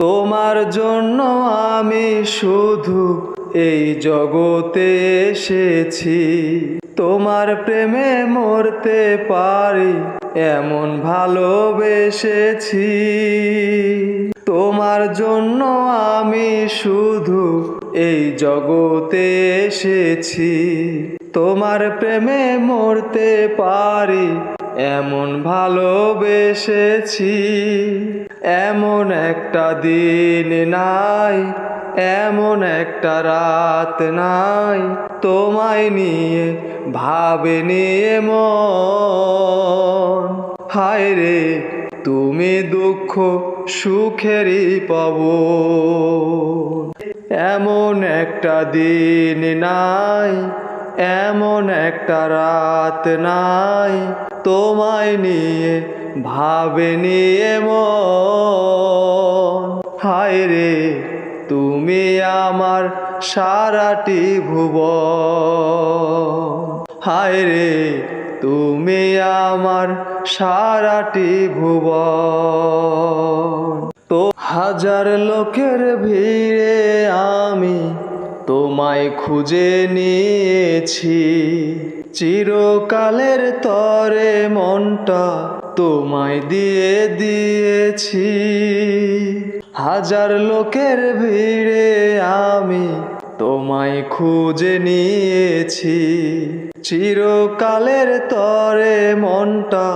তোমার জন্য আমি শুধু এই জগতে এসেছি। তোমার প্রেমে মরতে পারি, এমন ভালোবেসেছি। তোমার জন্য আমি শুধু এই জগতে এসেছি। তোমার প্রেমে মরতে পারি, এমন ভালোবেসেছি। এমন একটা দিন নাই, এমন একটা রাত নাই, তোমায় নিয়ে ভাবে নিয়ে মন। হায় রে, তুমি দুঃখ সুখেরই পাব এমন একটা দিন নাই এমন একটা রাত নাই তোমায় নিয়ে, ভাবে নিয়ে হায় রে, তুমি আমার সারাটি ভুব হায় রে, তুমি আমার সারাটি ভুব তো হাজার লোকের ভিড়ে তোমায় খুঁজে নিয়েছি। চিরকালের তরে মনটা তোমায় দিয়ে দিয়েছি। হাজার লোকের ভিড়ে আমি তোমায় খুঁজে নিয়েছি। চিরকালের তরে মনটা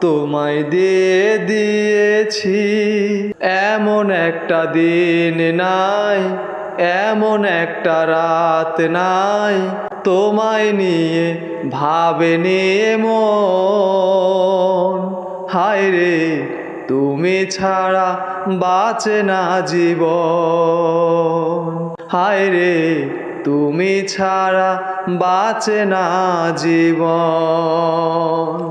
তোমায় দিয়ে দিয়েছি। এমন একটা দিন নাই এমন একটা রাত নাই তোমায় নিয়ে ভাবে মন হায় রে, তুমি ছাড়া বাঁচে না জীবন। হায় রে, তুমি ছাড়া বাঁচে না জীবন।